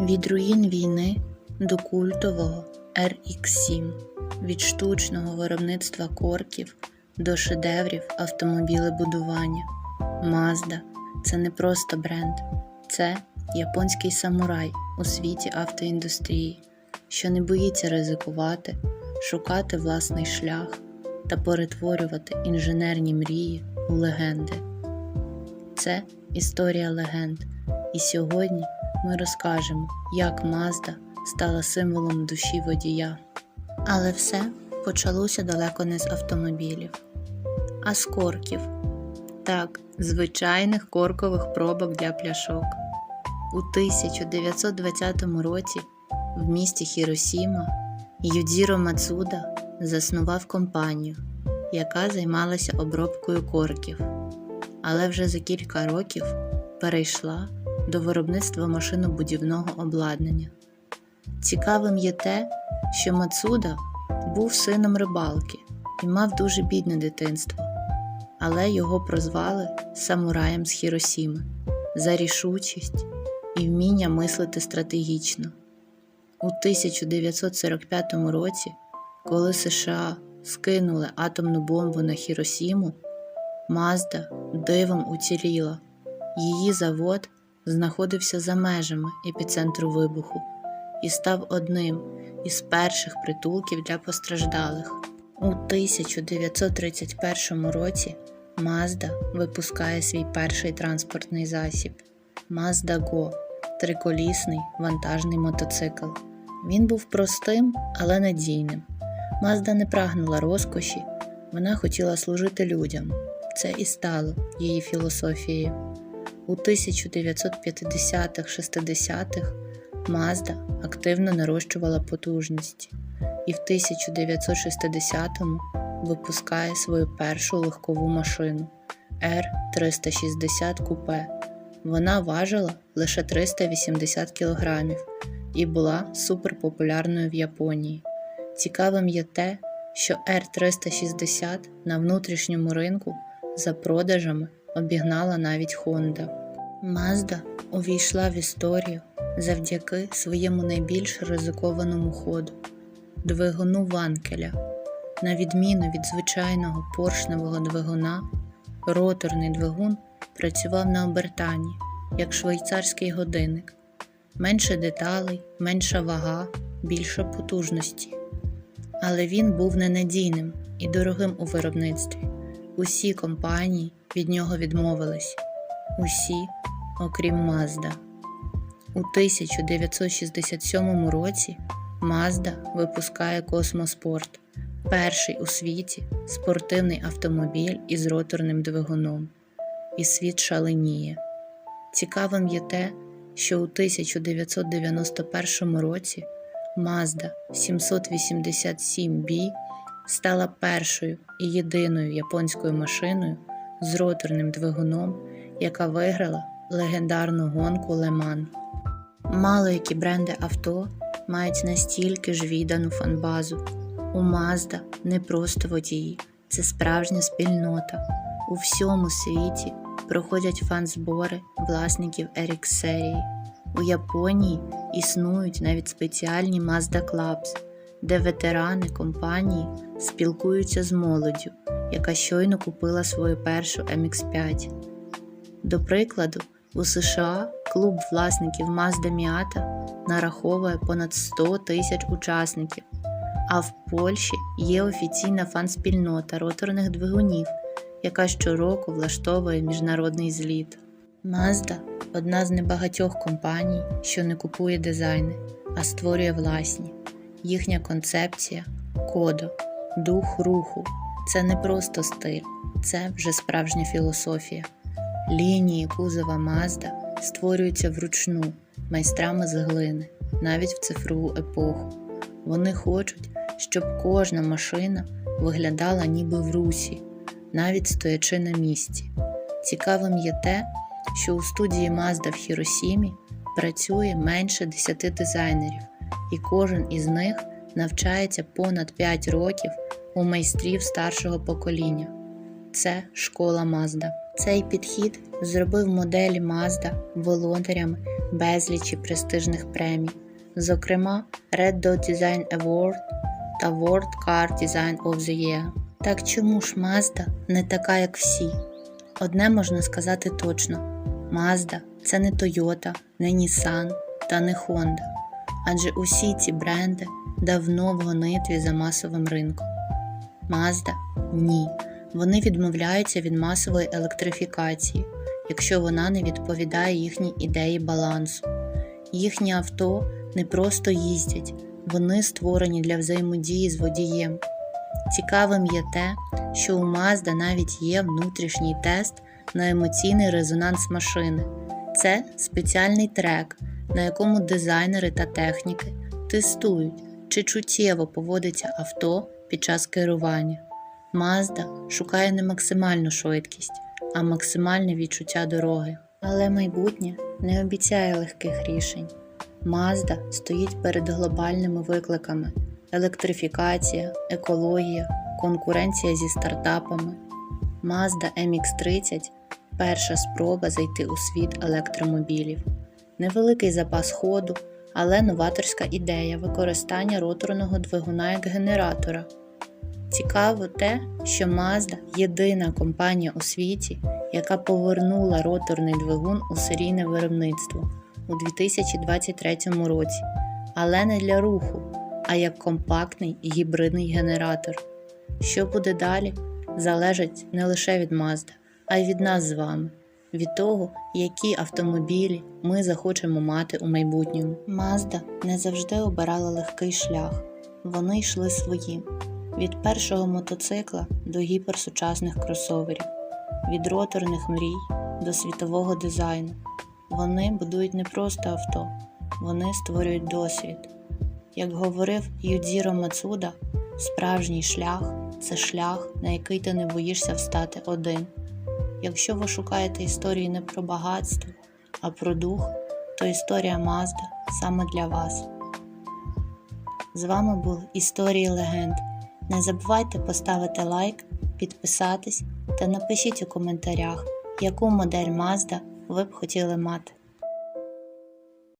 Від руїн війни до культового RX-7, від штучного виробництва корків до шедеврів автомобілебудування. Mazda – це не просто бренд, це японський самурай у світі автоіндустрії, що не боїться ризикувати, шукати власний шлях та перетворювати інженерні мрії у легенди. Це історія легенд, і сьогодні ми розкажемо, як Мазда стала символом душі водія. Але все почалося далеко не з автомобілів, а з корків. Так, звичайних коркових пробок для пляшок. У 1920 році в місті Хіросіма Юдзіро Мацуда заснував компанію, яка займалася обробкою корків, але вже за кілька років перейшла до виробництва машинобудівного обладнання. Цікавим є те, що Мацуда був сином рибалки і мав дуже бідне дитинство, але його прозвали самураєм з Хіросіми за рішучість і вміння мислити стратегічно. У 1945 році, коли США скинули атомну бомбу на Хіросіму, Мазда дивом уціліла. Її завод знаходився за межами епіцентру вибуху і став одним із перших притулків для постраждалих. У 1931 році Mazda випускає свій перший транспортний засіб Mazda Go – триколісний вантажний мотоцикл. Він був простим, але надійним. Mazda не прагнула розкоші, вона хотіла служити людям. Це і стало її філософією. У 1950-60-х Mazda активно нарощувала потужності і в 1960-му випускає свою першу легкову машину R360 Coupe. Вона важила лише 380 кг і була суперпопулярною в Японії. Цікавим є те, що R360 на внутрішньому ринку за продажами обігнала навіть Honda. Mazda увійшла в історію завдяки своєму найбільш ризикованому ходу двигуну Ванкеля. На відміну від звичайного поршневого двигуна, роторний двигун працював на обертанні, як швейцарський годинник, менше деталей, менша вага, більше потужності. Але він був ненадійним і дорогим у виробництві. Усі компанії від нього відмовились, усі, окрім Mazda. У 1967 році Mazda випускає Космоспорт, перший у світі спортивний автомобіль із роторним двигуном. І світ шаленіє. Цікавим є те, що у 1991 році Mazda 787B стала першою і єдиною японською машиною з роторним двигуном, яка виграла легендарну гонку Леман. Мало які бренди авто мають настільки ж віддану фанбазу. У Mazda не просто водії, це справжня спільнота. У всьому світі проходять фан-збори власників RX серії. У Японії існують навіть спеціальні Mazda Clubs, де ветерани компанії спілкуються з молоддю, яка щойно купила свою першу MX5. До прикладу, у США клуб власників Mazda Miata нараховує понад 100 тисяч учасників, а в Польщі є офіційна фан-спільнота роторних двигунів, яка щороку влаштовує міжнародний зліт. Mazda – одна з небагатьох компаній, що не купує дизайни, а створює власні. Їхня концепція кодо, дух руху це не просто стиль, це вже справжня філософія. Лінії кузова Mazda створюються вручну майстрами з глини, навіть в цифрову епоху. Вони хочуть, щоб кожна машина виглядала ніби в русі, навіть стоячи на місці. Цікавим є те, що у студії Mazda в Хіросімі працює менше 10 дизайнерів, і кожен із них навчається понад 5 років у майстрів старшого покоління. Це школа Mazda. Цей підхід зробив моделі Mazda володарями безлічі престижних премій, зокрема Red Dot Design Award та World Car Design of the Year. Так чому ж Mazda не така, як всі? Одне можна сказати точно: Mazda – це не Toyota, не Nissan та не Honda. Адже усі ці бренди давно в гонитві за масовим ринком. Mazda – ні. Вони відмовляються від масової електрифікації, якщо вона не відповідає їхній ідеї балансу. Їхні авто не просто їздять, вони створені для взаємодії з водієм. Цікавим є те, що у Mazda навіть є внутрішній тест на емоційний резонанс машини. Це спеціальний трек, на якому дизайнери та техніки тестують, чи чуттєво поводиться авто під час керування. Mazda шукає не максимальну швидкість, а максимальне відчуття дороги. Але майбутнє не обіцяє легких рішень. Mazda стоїть перед глобальними викликами: електрифікація, екологія, конкуренція зі стартапами. Mazda MX30 перша спроба зайти у світ електромобілів. Невеликий запас ходу, але новаторська ідея використання роторного двигуна як генератора. Цікаво те, що Mazda єдина компанія у світі, яка повернула роторний двигун у серійне виробництво у 2023 році, але не для руху, а як компактний гібридний генератор. Що буде далі, залежить не лише від Mazda, а й від нас з вами, від того, які автомобілі ми захочемо мати у майбутньому. Mazda не завжди обирала легкий шлях, вони йшли своїм. Від першого мотоцикла до гіперсучасних кросоверів, від роторних мрій до світового дизайну. Вони будують не просто авто, вони створюють досвід. Як говорив Юдзіро Мацуда, справжній шлях це шлях, на який ти не боїшся встати один. Якщо ви шукаєте історію не про багатство, а про дух, то історія Мазда саме для вас. З вами був Історії легенд. Не забувайте поставити лайк, підписатись та напишіть у коментарях, яку модель Мазда ви б хотіли мати.